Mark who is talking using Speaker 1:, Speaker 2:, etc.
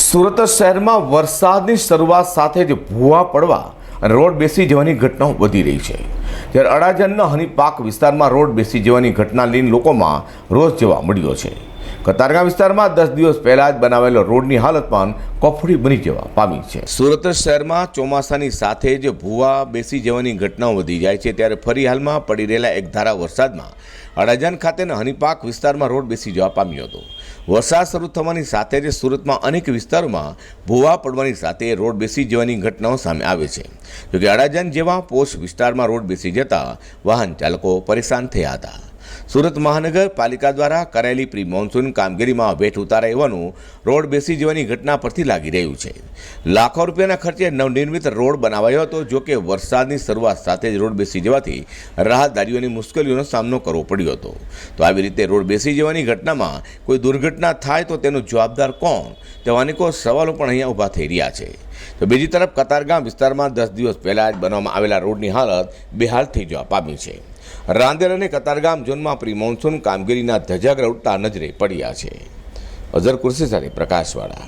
Speaker 1: સુરત શહેરમાં વરસાદની શરૂઆત સાથે જ ભૂવા પડવા અને રોડ બેસી જવાની ઘટનાઓ વધી રહી છે. જ્યારે અડાજણના હનીપાક વિસ્તારમાં રોડ બેસી જવાની ઘટના લઈને લોકોમાં રોષ જોવા મળ્યો છે. કતારગામ વિસ્તારમાં દસ દિવસ પહેલા જ બનાવેલો રોડની હાલત પણ કફોડી બની જવા પામી છે. સુરત શહેરમાં ચોમાસાની સાથે જ ભૂવા બેસી જવાની ઘટનાઓ વધી જાય છે ત્યારે ફરી હાલમાં પડી રહેલા એક ધારા વરસાદમાં અડાજણ ખાતેના હનીપાક વિસ્તારમાં રોડ બેસી જવા પામ્યો હતો. વરસાદ શરૂ થવાની સાથે જ સુરતમાં અનેક વિસ્તારોમાં ભૂવા પડવાની સાથે રોડ બેસી જવાની ઘટનાઓ સામે આવે છે. જોકે અડાજણ જેવા પોસ્ટ વિસ્તારમાં રોડ બેસી જતા વાહન ચાલકો પરેશાન થયા હતા. સુરત મહાનગરપાલિકા દ્વારા કરાયેલી પ્રી મોન્સૂન કામગીરીમાં વેઠ ઉતારાય હોવાનું રોડ બેસી જવાની ઘટના પરથી લાગી રહ્યું છે. લાખો રૂપિયાના ખર્ચે નવનિર્મિત રોડ બનાવાયો હતો, જો કે વરસાદની શરૂઆત સાથે જ રોડ બેસી જવાથી રાહદારીઓની મુશ્કેલીઓનો સામનો કરવો પડ્યો હતો. તો આવી રીતે રોડ બેસી જવાની ઘટનામાં કોઈ દુર્ઘટના થાય તો તેનો જવાબદાર કોણ? તેવા અનેકો સવાલો પણ અહીંયા ઊભા થઈ રહ્યા છે. તો બીજી તરફ કતારગામ વિસ્તારમાં દસ દિવસ પહેલાં જ બનાવવામાં આવેલા રોડની હાલત બેહાલ થઈ જવા પામી છે. રાંદેર અને કતારગામ ઝોનમાં પ્રી મોન્સૂન કામગીરીના ધજાગરા ઉડતા નજરે પડ્યા છે. અઝર કુર્સી સાથે પ્રકાશવાળા